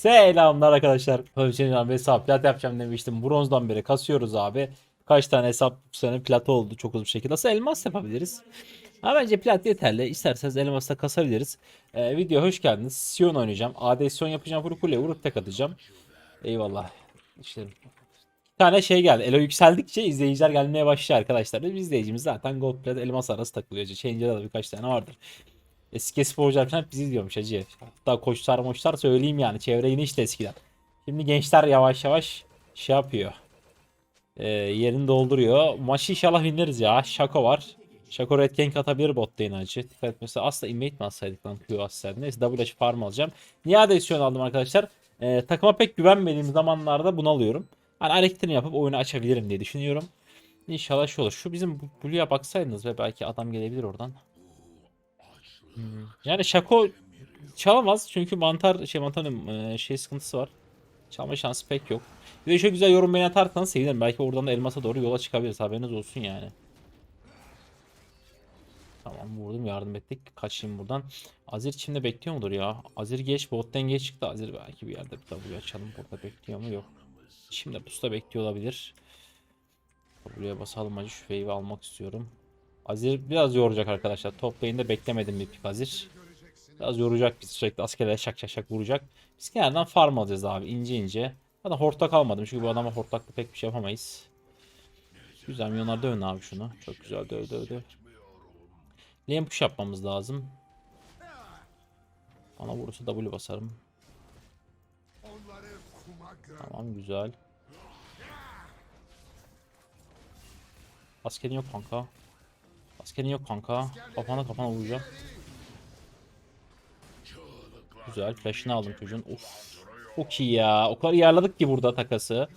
Selamlar arkadaşlar. Hocam abi hesap plat yapacağım demiştim. Bronzdan beri kasıyoruz abi. Kaç tane hesap bu sene plato oldu çok hızlı bir şekilde. Nasıl elmas yapabiliriz? Ama bence plat yeterli. İsterseniz elmasla kasabiliriz. Ee, video hoş geldiniz. Sion oynayacağım. AD Sion yapacağım. Vurup kuleye vurup tek atacağım. Eyvallah. İşte bir tane şey geldi. Elo yükseldikçe izleyiciler gelmeye başlıyor arkadaşlar. Bizim izleyicimiz zaten Gold Plat elmas arası takılıyor. Change'de de birkaç tane vardır. Eski sporcular falan bizi izliyormuş hacı. Hatta koçlar moçlar söyleyeyim yani. Çevre yine işte eskiden. Şimdi gençler yavaş yavaş şey yapıyor. Ee, yerini dolduruyor. Maçı inşallah winleriz ya. Şako var. Şako red gank atabilir bot lane hacı. Dikkat etmesi asla invade mi atsaydık lan Q atsaydı. Neyse W farm alacağım. Niye adresyon aldım arkadaşlar? Ee, takıma pek güvenmediğim zamanlarda bunu alıyorum. Hani hareketini yapıp oyunu açabilirim diye düşünüyorum. İnşallah şu olur. Şu bizim Blue'ya baksaydınız ve belki adam gelebilir oradan. Yani Şako çalamaz çünkü mantar şey mantarın e, şey sıkıntısı var. Çalma şansı pek yok. Bir de şöyle güzel yorum beğeni atarsanız sevinirim. Belki oradan da elmasa doğru yola çıkabiliriz. Haberiniz olsun yani. Tamam vurdum yardım ettik. Kaçayım buradan. Azir içimde bekliyor mudur ya? Azir geç bottan geç çıktı. Azir belki bir yerde bir W açalım. Burada bekliyor mu? Yok. Şimdi pusta bekliyor olabilir. Buraya basalım acı şu almak istiyorum. Azir biraz yoracak arkadaşlar. Top lane'de beklemedim bir pik Azir. Biraz yoracak bizi sürekli askerlere şak şak şak vuracak. Biz kenardan farm alacağız abi ince ince. Hatta hortlak almadım çünkü bu adama hortlakla pek bir şey yapamayız. Güzel milyonlar dövün abi şunu. Çok güzel döv döv döv. Lane push yapmamız lazım. Bana vurursa W basarım. Tamam güzel. Askerin yok kanka. Askerin yok kanka. Kafana kafana vuracağım. Güzel. Flash'ını aldım çocuğun. Of. Çok iyi ya. O kadar yarladık ki burada takası.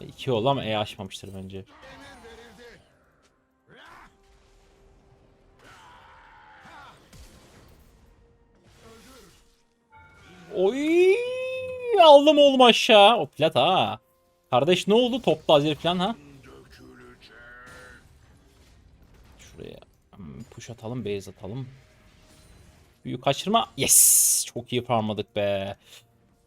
2 oldu ama E açmamıştır bence. Oy! Aldım oğlum aşağı. O plat ha. Kardeş ne oldu? Topta azir falan ha. Şuraya hmm, push atalım, base atalım. Büyük kaçırma. Yes! Çok iyi farmladık be.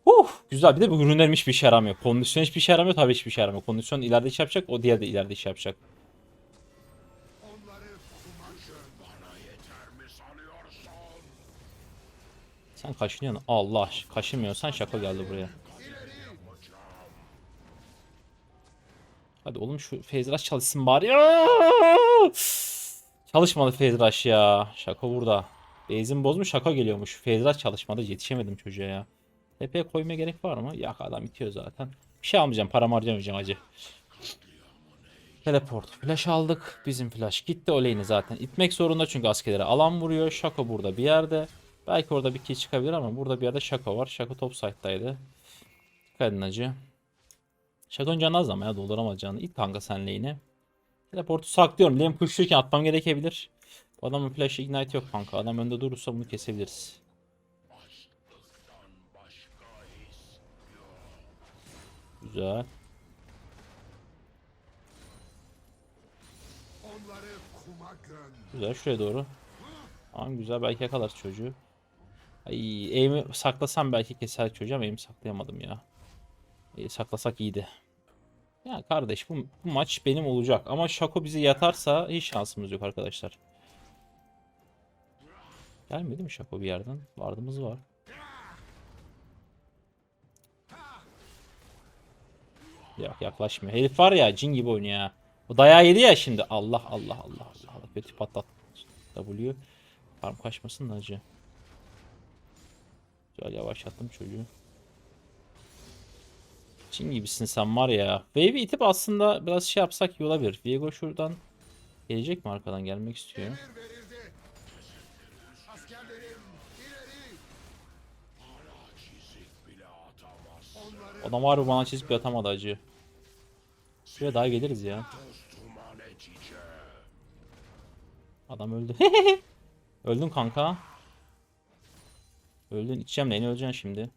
Uh, güzel. Bir de bu ürünlerim hiçbir işe yaramıyor. Kondisyon hiçbir işe yaramıyor. Tabii hiçbir işe yaramıyor. Kondisyon ileride iş yapacak. O diğer de ileride iş yapacak. Sen kaşınıyorsun. Allah kaşınmıyorsan şaka geldi buraya. Hadi oğlum şu Fezraş çalışsın bari. Aaaa! Çalışmadı Fezraş ya. Şaka burada. Benzin bozmuş şaka geliyormuş. Fezraş çalışmadı yetişemedim çocuğa ya. Tepeye koymaya gerek var mı? Yak adam itiyor zaten. Bir şey almayacağım paramı harcamayacağım acı. Teleport. Flash aldık. Bizim flash gitti. Oleyni zaten. itmek zorunda çünkü askerlere alan vuruyor. Şaka burada bir yerde. Belki orada bir kill çıkabilir ama burada bir yerde Şaka var. Şaka top side'daydı. Dikkat edin acı. Şako'nun canı ama ya dolduramaz canını. İt kanka sen lane'e. Teleportu saklıyorum. Lane pushlarken atmam gerekebilir. Bu adamın flash ignite yok kanka. Adam önde durursa bunu kesebiliriz. Güzel. Güzel şuraya doğru. Tamam güzel belki yakalar çocuğu. Ay aim'i saklasam belki keser çocuğu ama aim'i saklayamadım ya. İyi, saklasak iyiydi. Ya kardeş bu, bu maç benim olacak ama Şako bizi yatarsa hiç şansımız yok arkadaşlar. Gelmedi mi Şako bir yerden? Vardığımız var. Yok yaklaşmıyor. Herif var ya cin gibi oynuyor ya. O dayağı yedi ya şimdi. Allah Allah Allah Allah. Kötü patlat. W. Farm kaçmasın da acı. Güzel yavaşlattım çocuğu. Çin gibisin sen var ya. Wave'i itip aslında biraz şey yapsak iyi olabilir. Viego şuradan gelecek mi arkadan gelmek istiyor. Adam var mı bana çizip atamadı acı. Şuraya daha geliriz ya. Adam öldü. Öldün kanka. Öldün. İçeceğim neyini öleceksin şimdi.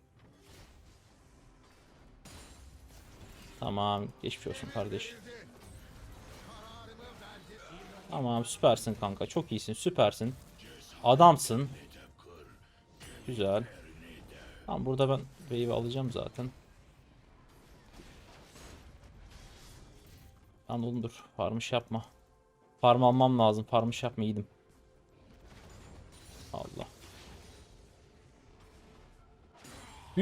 Tamam. Geçmiş olsun kardeş. Tamam süpersin kanka. Çok iyisin. Süpersin. Adamsın. Güzel. Tamam burada ben wave alacağım zaten. Lan oğlum dur. Farmış yapma. Farm almam lazım. Farmış yapma yedim. Allah.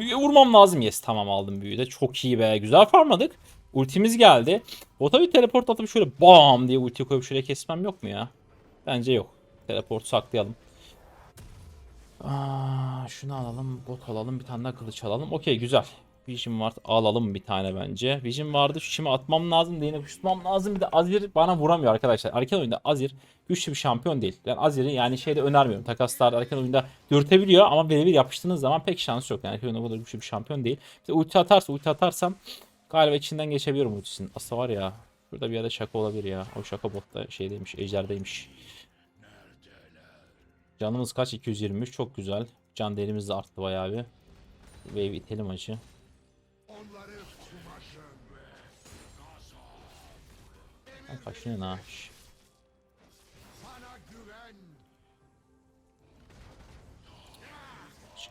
Büyüye vurmam lazım. Yes tamam aldım büyüyü de. Çok iyi be. Güzel farmladık. Ultimiz geldi. Bota bir teleport atıp şöyle bam diye ulti koyup şuraya kesmem yok mu ya? Bence yok. Teleport saklayalım. Aa, şunu alalım. Bot alalım. Bir tane daha kılıç alalım. Okey güzel. Vision var. Alalım bir tane bence. Vision vardı. Şu çimi atmam lazım. Değine tutmam lazım. Bir de Azir bana vuramıyor arkadaşlar. Erken oyunda Azir güçlü bir şampiyon değil. Ben Azir'i yani şeyde önermiyorum. Takaslar erken oyunda dürtebiliyor ama birebir yapıştığınız zaman pek şans yok. Yani erken oyunda bu kadar güçlü bir şampiyon değil. Bir de ulti atarsa ulti atarsam galiba içinden geçebiliyorum ultisinin. Aslında var ya. Burada bir yerde şaka olabilir ya. O şaka botta şeydeymiş. Ejderdeymiş. Canımız kaç? 223. Çok güzel. Can değerimiz de arttı bayağı bir. Wave itelim acı. Lan kaçınıyorsun ha.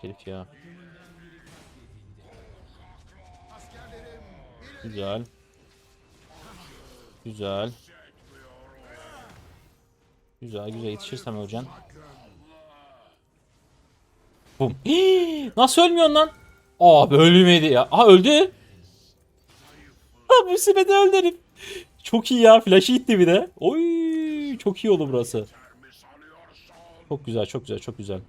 Herif ya. Güzel. Güzel. Güzel güzel yetişirsem öleceksin. Bum. Nasıl ölmüyorsun lan? Abi ölmedi ya. Aha öldü. Ha bu sürede öldü herif. Çok iyi ya. Flash'ı itti bir de. Oy çok iyi oldu burası. Çok güzel çok güzel çok güzel.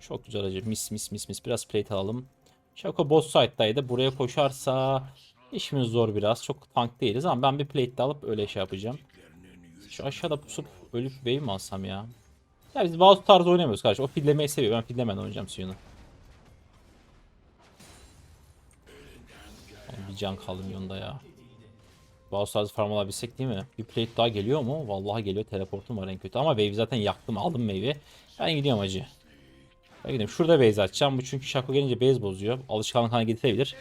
Çok güzel acı. Mis mis mis mis. Biraz plate alalım. Şako boss side'daydı. Buraya koşarsa işimiz zor biraz. Çok tank değiliz ama ben bir plate de alıp öyle şey yapacağım. Şu aşağıda pusup ölüp wave mi alsam ya? Ya biz bazı tarzı oynamıyoruz kardeş. O fillemeyi seviyor. Ben fillemeden oynayacağım Suyun'u. Bir can kaldım yolunda ya. Bazı tarzı farm alabilsek değil mi? Bir plate daha geliyor mu? Vallahi geliyor. Teleportum var en kötü. Ama wave zaten yaktım. Aldım wave'i. Ben gidiyorum acı. Ben gidiyorum. Şurada base açacağım. Bu çünkü Shaco gelince base bozuyor. Alışkanlık haline getirebilir.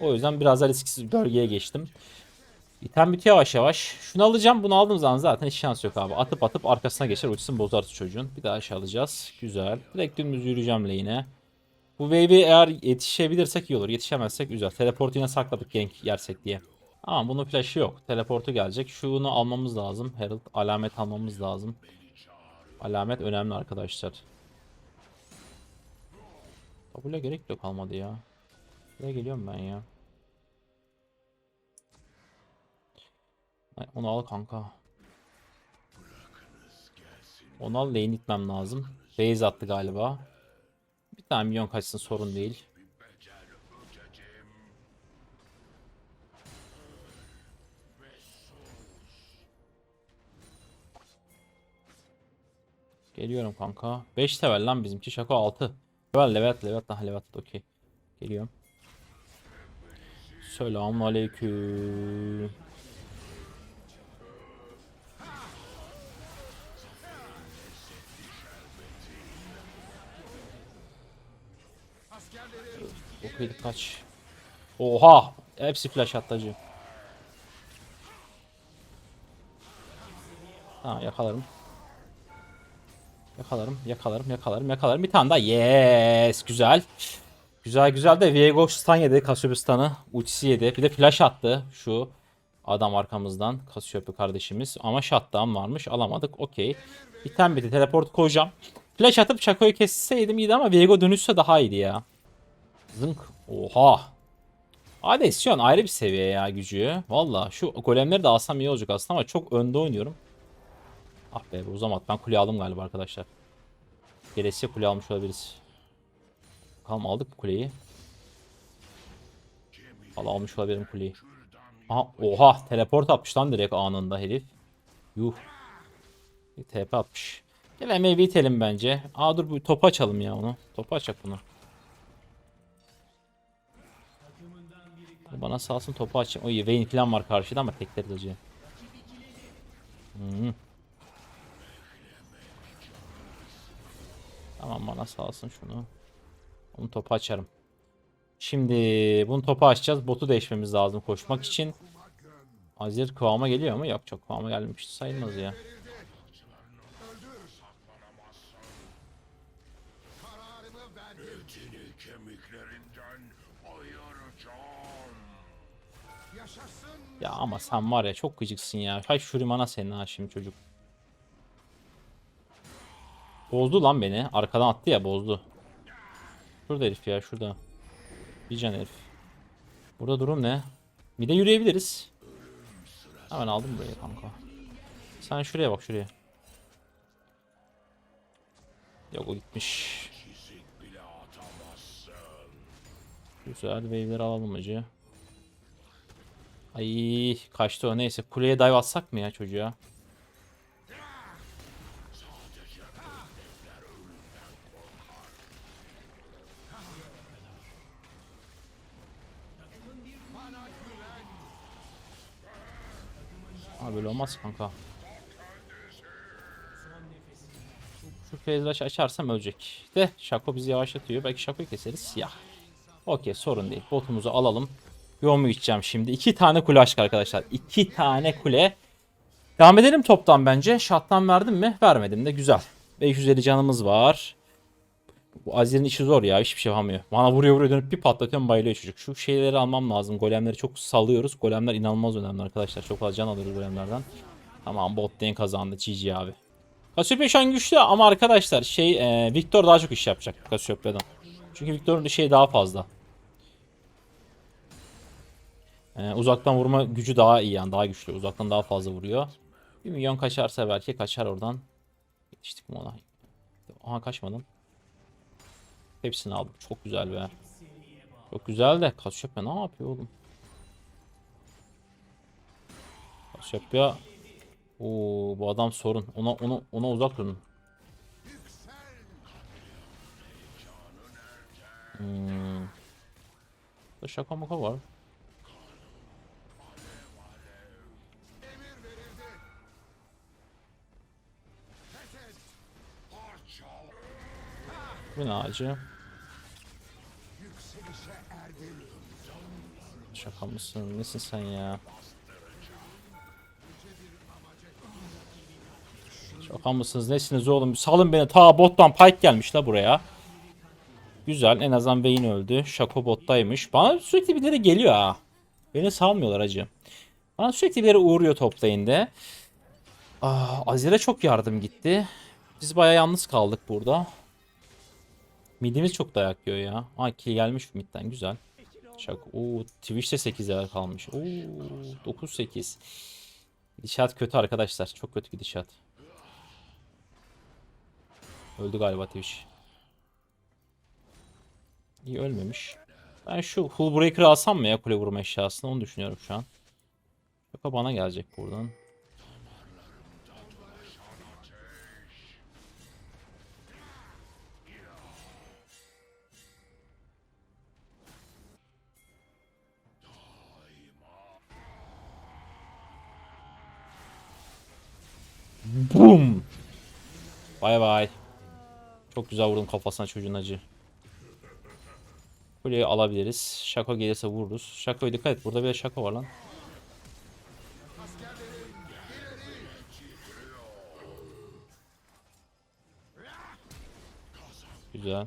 O yüzden biraz daha risksiz bölgeye geçtim. İtem bitiyor yavaş yavaş. Şunu alacağım. Bunu aldığım zaman zaten hiç şans yok abi. Atıp atıp arkasına geçer. Ultisini bozarız çocuğun. Bir daha aşağı alacağız. Güzel. Direkt dümdüz yürüyeceğim lane'e. Bu wave'i eğer yetişebilirsek iyi olur. Yetişemezsek güzel. Teleport yine sakladık gank yersek diye. Ama bunun flash'ı yok. Teleportu gelecek. Şunu almamız lazım. Herald alamet almamız lazım. Alamet önemli arkadaşlar. W'ye gerek yok kalmadı ya. Buraya geliyorum ben ya. Onu al kanka. Onu al lane itmem lazım. Base attı galiba. Bir tane milyon kaçsın sorun değil. Geliyorum kanka. 5 level lan bizimki şaka 6. Level level level daha level okey. Geliyorum. Selamun aleyküm. Okey kaç. Oha! Hepsi flash attacı. Tamam yakalarım. Yakalarım, yakalarım, yakalarım, yakalarım. Bir tane daha. Yes! Güzel. Güzel güzel de Viego stun yedi. Kasiopistan'ı. Ultisi yedi. Bir de flash attı. Şu adam arkamızdan. Kasiopi kardeşimiz. Ama shutdown varmış. Alamadık. Okey. Bir tane bitti. Teleport koyacağım. Flash atıp Chaco'yu kesseydim iyiydi ama Viego dönüşse daha iyiydi ya. Zınk. Oha. An ayrı bir seviye ya gücü. Valla şu golemleri de alsam iyi olacak aslında ama çok önde oynuyorum. Ah be bu uzamadı. Ben kule aldım galiba arkadaşlar. Gelesiye kule almış olabiliriz. Bakalım aldık mı kuleyi? Valla almış olabilirim kuleyi. Aha, oha teleport atmış lan direkt anında herif. Yuh. Bir TP atmış. Gel MV itelim bence. Aa dur bir topu açalım ya onu. Topu açak bunu. Bana salsın topu aç. O Vayne falan var karşıda ama tekleriz acı. Hmm. Tamam bana salsın şunu. Bunu topu açarım. Şimdi bunu topu açacağız. Botu değişmemiz lazım koşmak için. Azir kıvama geliyor mu? Yok çok kıvama gelmiş sayılmaz ya. Ya ama sen var ya çok gıcıksın ya. Kaç şurimana senin ha şimdi çocuk. Bozdu lan beni. Arkadan attı ya bozdu. Şurada herif ya şurada. Bir can herif. Burada durum ne? Bir de yürüyebiliriz. Hemen aldım burayı kanka. Sen şuraya bak şuraya. Yok o gitmiş. Güzel wave'leri alalım acı. Ay kaçtı o neyse. Kuleye dive atsak mı ya çocuğa? Abi böyle olmaz kanka. Şu fezlaş açarsam ölecek. De Şako bizi yavaşlatıyor. Belki Şako'yu keseriz. Ya. Okey sorun değil. Botumuzu alalım. Yoğumu içeceğim şimdi. İki tane kule aşk arkadaşlar. İki tane kule. Devam edelim toptan bence. Şattan verdim mi? Vermedim de güzel. 550 canımız var. Bu Azir'in işi zor ya. Hiçbir şey yapamıyor. Bana vuruyor vuruyor dönüp bir patlatıyorum bayılıyor çocuk. Şu şeyleri almam lazım. Golemleri çok sallıyoruz. Golemler inanılmaz önemli arkadaşlar. Çok fazla can alıyoruz golemlerden. Tamam bot lane kazandı. GG abi. Cassiopeia şu an güçlü ama arkadaşlar şey e, Victor daha çok iş yapacak Cassiopeia'dan. Çünkü Victor'un şey daha fazla. E, uzaktan vurma gücü daha iyi yani daha güçlü. Uzaktan daha fazla vuruyor. Bir milyon kaçarsa belki kaçar oradan. Yetiştik mi ona? Aha kaçmadım. Hepsini aldım. Çok güzel be. Çok güzel de Cassiopeia ne yapıyor oğlum? Cassiopeia Oo bu adam sorun. Ona ona ona uzak durun. Hmm. Burada şaka maka var. Bu ne acı? Şaka mısın? Nesin sen ya? Şaka mısınız? Nesiniz oğlum? Salın beni. Ta bottan Pike gelmiş la buraya. Güzel. En azından Vayne öldü. Şako bottaymış. Bana sürekli birileri geliyor ha. Beni salmıyorlar acı. Bana sürekli birileri uğruyor top lane'de. Ah, Azir'e çok yardım gitti. Biz baya yalnız kaldık burada. Midimiz çok dayak yiyor ya. Aa kill gelmiş midden güzel. Şak. Oo Twitch'te 8 yer kalmış. Oo 9-8. Gidişat kötü arkadaşlar. Çok kötü gidişat. Öldü galiba Twitch. İyi ölmemiş. Ben şu Hullbreaker'ı alsam mı ya kule vurma eşyasını onu düşünüyorum şu an. Yok bana gelecek buradan. Boom. Bay bay. Çok güzel vurdum kafasına çocuğun acı. Kuleyi alabiliriz. Şako gelirse vururuz. Şako'ya dikkat et. Burada bir şako var lan. Güzel.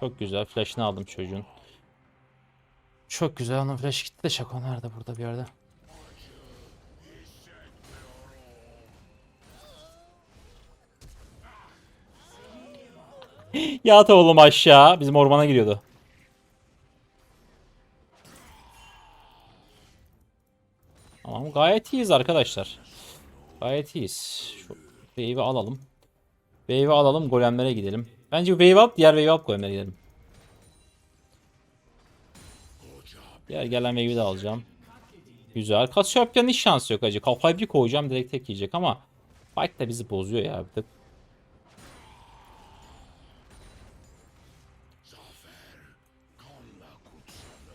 Çok güzel. Flash'ını aldım çocuğun. Çok güzel. Onun flash gitti de şako nerede? Burada bir yerde. Yat oğlum aşağı. Bizim ormana giriyordu. Tamam gayet iyiyiz arkadaşlar. Gayet iyiyiz. Şu wave'i alalım. Wave'i alalım golemlere gidelim. Bence wave alıp diğer wave alıp golemlere gidelim. Diğer gelen wave'i de alacağım. Güzel. Cassiopeia'nın hiç şansı yok acı. Kafayı bir koyacağım direkt tek yiyecek ama Fight da bizi bozuyor ya bir tık.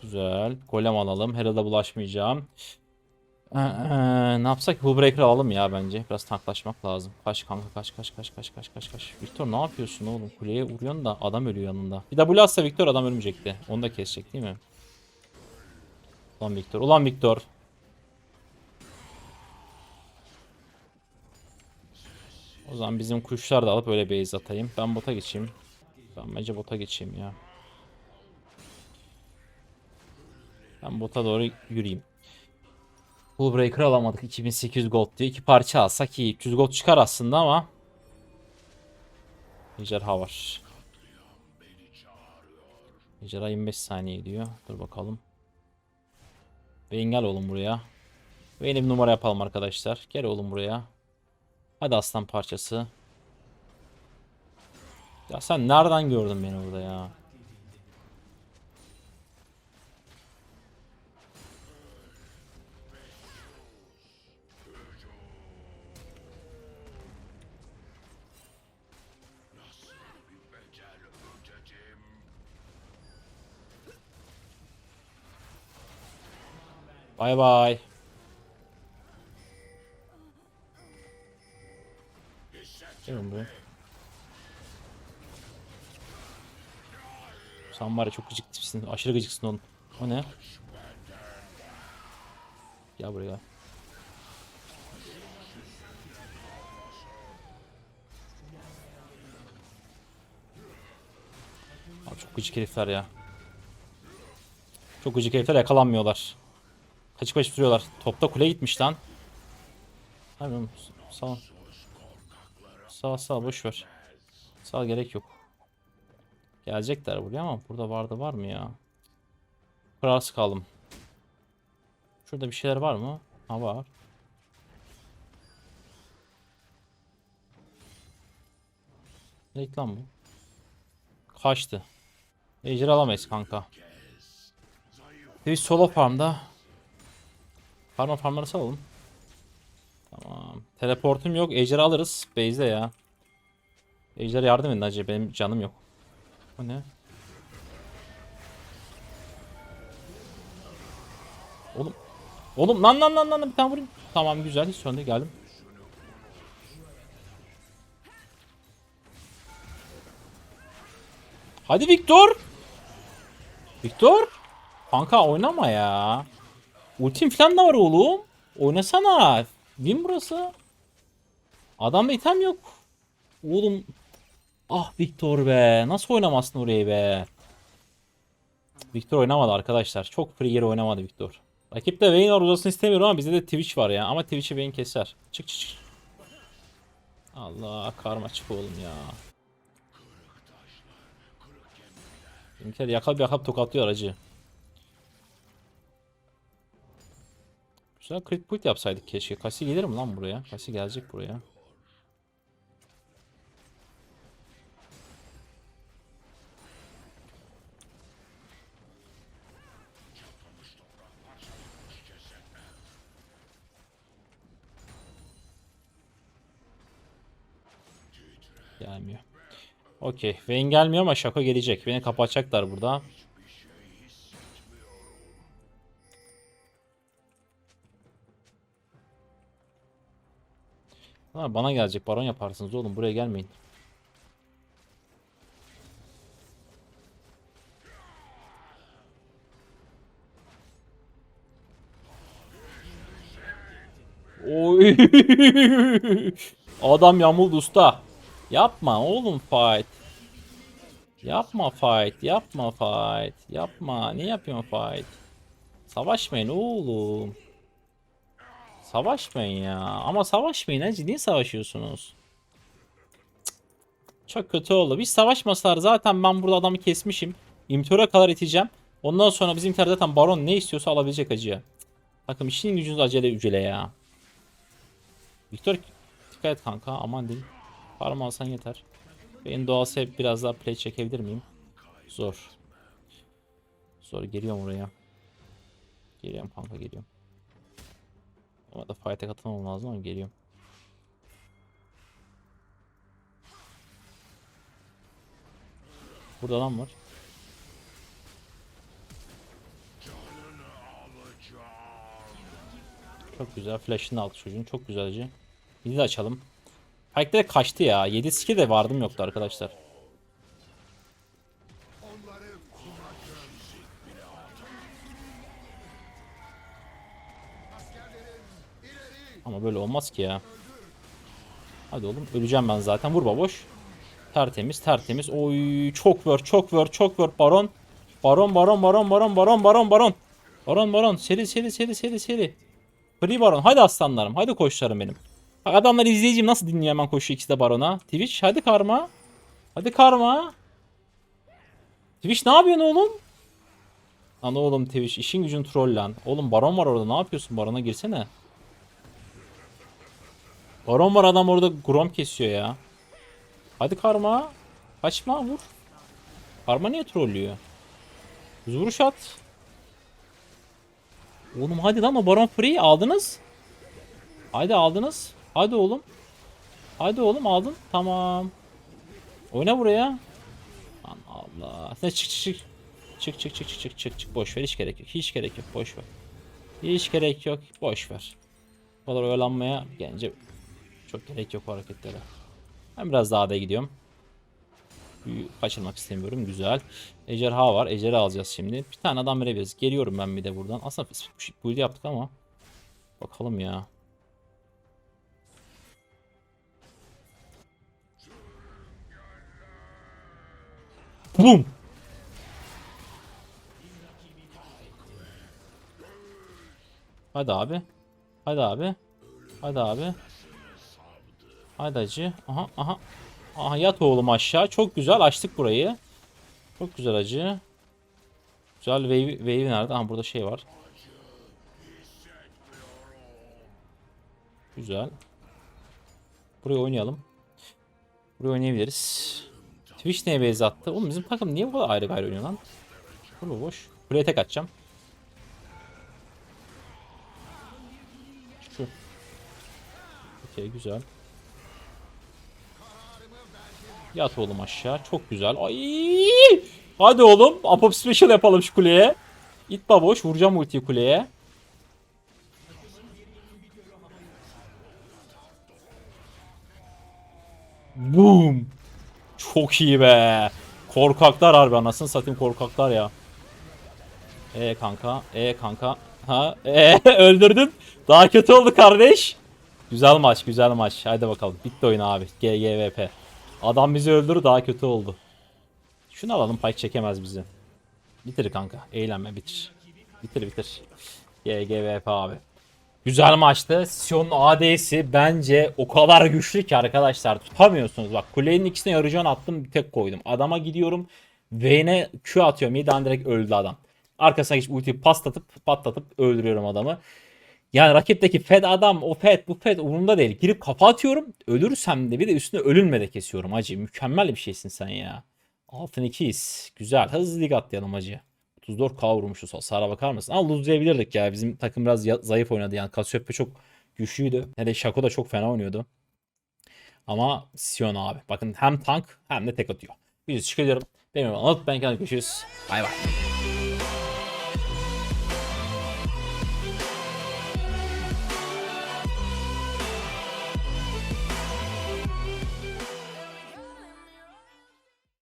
Güzel. Golem alalım. Herald'a bulaşmayacağım. Ee, ee, ne yapsak? Hullbreaker alalım ya bence. Biraz tanklaşmak lazım. Kaç kanka kaç kaç kaç kaç kaç kaç kaç. Victor ne yapıyorsun oğlum? Kuleye vuruyorsun da adam ölüyor yanında. Bir W atsa Victor adam ölmeyecekti. Onu da kesecek değil mi? Ulan Victor. Ulan Victor. O zaman bizim kuşlar da alıp öyle base atayım. Ben bota geçeyim. Ben bence bota geçeyim ya. Ben bota doğru yürüyeyim. Full Breaker alamadık 2800 gold diye. iki parça alsak iyi. 300 gold çıkar aslında ama. Ejderha var. Ejderha 25 saniye diyor. Dur bakalım. Vayne gel oğlum buraya. Vayne'e bir numara yapalım arkadaşlar. Gel oğlum buraya. Hadi aslan parçası. Ya sen nereden gördün beni burada ya? Bay bay. Gelin buraya. Sen var ya çok gıcık tipsin. Aşırı gıcıksın oğlum. O ne? Gel buraya. Abi çok gıcık herifler ya. Çok gıcık herifler yakalanmıyorlar. Kaçıp kaçıp duruyorlar. Topta kule gitmiş lan. Hayır sağ ol. Sağ ol, sağ ol, boş ver. Sağ gerek yok. Gelecekler buraya ama burada vardı var mı ya? Kararsız kaldım. Şurada bir şeyler var mı? Ha var. Ne lan bu? Kaçtı. Ejder alamayız kanka. Biz solo farmda. Farma farmları salalım. Tamam. Teleportum yok. Ejder alırız. Base'de ya. Ejder yardım edin acaba benim canım yok. O ne? Oğlum. Oğlum lan lan lan lan bir tane vurayım. Tamam güzel hiç sorun geldim. Hadi Victor. Victor. Kanka oynama ya. Ultim falan da var oğlum. Oynasana. Win burası. Adamda item yok. Oğlum. Ah Victor be. Nasıl oynamazsın orayı be. Victor oynamadı arkadaşlar. Çok free yere oynamadı Victor. Rakipte Vayne var uzasını istemiyorum ama bizde de Twitch var ya. Ama Twitch'i Vayne keser. Çık çık çık. Allah karma çık oğlum ya. Bizimkiler yakal bir yakap tokatlıyor acı. Güzel crit point yapsaydık keşke. Kasi gelir mi lan buraya? Kasi gelecek buraya. Gelmiyor. Okey. Vayne gelmiyor ama Şako gelecek. Beni kapatacaklar burada. Ha, bana gelecek. Baron yaparsınız oğlum. Buraya gelmeyin. Oy. Adam yamuldu usta. Yapma oğlum fight. Yapma fight. Yapma fight. Yapma. Ne yapıyorsun fight? Savaşmayın oğlum. Savaşmayın ya. Ama savaşmayın ha. Ciddi savaşıyorsunuz. Çok kötü oldu. Biz savaşmasalar zaten ben burada adamı kesmişim. İmtihara kadar iteceğim. Ondan sonra bizim imtihar zaten baron ne istiyorsa alabilecek acıya. Takım işin gücünüz acele ücele ya. Victor dikkat et kanka aman diyeyim. Farm alsan yeter. Benim doğası hep biraz daha play çekebilir miyim? Zor. Zor geliyorum oraya. Geliyorum kanka geliyorum. Ama da fight'e katılmam lazım ama geliyorum. Burada adam var. Çok güzel. Flash'ını aldı çocuğun. Çok güzelce. Yine de açalım. Pike'de kaçtı ya. 7 skill de vardım yoktu arkadaşlar. Ama böyle olmaz ki ya. Hadi oğlum öleceğim ben zaten. Vur baboş. Tertemiz tertemiz. Oy çok word çok word çok word baron. Baron baron baron baron baron baron baron. Baron baron seri seri seri seri seri. Free Baron. Hadi aslanlarım. Hadi koçlarım benim. Bak adamlar izleyicim nasıl dinliyor hemen koşuyor ikisi de Baron'a. Twitch hadi karma. Hadi karma. Twitch ne yapıyorsun oğlum? Lan oğlum Twitch işin gücün troll lan. Oğlum Baron var orada ne yapıyorsun? Baron'a girsene. Baron var adam orada Grom kesiyor ya. Hadi karma. Kaçma vur. Karma niye trollüyor? Düz at. Oğlum hadi lan o Baron Free aldınız. Haydi aldınız. Hadi oğlum. Hadi oğlum aldın. Tamam. Oyna buraya. Lan Allah. Sen çık çık çık. Çık çık çık çık çık çık çık. Boş ver hiç gerek yok. Hiç gerek yok. Boş ver. Hiç gerek yok. Boş ver. Bu kadar oyalanmaya gelince çok gerek yok hareketlere. Ben biraz daha da gidiyorum. Kaçırmak istemiyorum. Güzel. Ejderha var. Ejderha alacağız şimdi. Bir tane adam verebiliriz. Geliyorum ben bir de buradan. Aslında build yaptık ama. Bakalım ya. Boom. Hadi abi. Hadi abi. Hadi abi. Hadi acı. Aha aha. Aha yat oğlum aşağı. Çok güzel açtık burayı. Çok güzel acı. Güzel wave, wave nerede? Aha burada şey var. Güzel. Buraya oynayalım. Buraya oynayabiliriz. Twitch neye base attı? Oğlum bizim takım niye bu kadar ayrı gayrı oynuyor lan? Kule boş. Kuleye tek atacağım. Şu. Okey güzel. Yat oğlum aşağı. Çok güzel. Ay! Hadi oğlum. Apop special yapalım şu kuleye. İt baboş. Vuracağım ultiyi kuleye. Boom. Çok iyi be. Korkaklar harbi anasını satayım korkaklar ya. E kanka. E kanka. Ha e öldürdün. Daha kötü oldu kardeş. Güzel maç, güzel maç. Haydi bakalım. Bitti oyun abi. GGVP. Adam bizi öldürdü daha kötü oldu. Şunu alalım pay çekemez bizi. Bitir kanka. Eğlenme bitir. Bitir bitir. GGVP abi. Güzel maçtı. Sion'un AD'si bence o kadar güçlü ki arkadaşlar tutamıyorsunuz. Bak kulenin ikisine yarıcan attım bir tek koydum. Adama gidiyorum. Vayne'e Q atıyorum. Midden direkt öldü adam. Arkasına hiç ultiyi patlatıp patlatıp öldürüyorum adamı. Yani rakipteki Fed adam o Fed bu Fed umurumda değil. Girip kafa atıyorum. Ölürsem de bir de üstüne ölünme de kesiyorum hacı. Mükemmel bir şeysin sen ya. Altın 2'yiz. Güzel. Hızlı lig atlayalım hacı. 34k vurmuşuz. Hasara bakar mısın? Ama luzlayabilirdik ya. Bizim takım biraz zayıf oynadı. Yani Cassiopeia çok güçlüydü. Hele Shaco da çok fena oynuyordu. Ama Sion abi. Bakın hem tank hem de tek atıyor. Biz çıkıyorum. Benim unutmayın. Görüşürüz. Bay bay.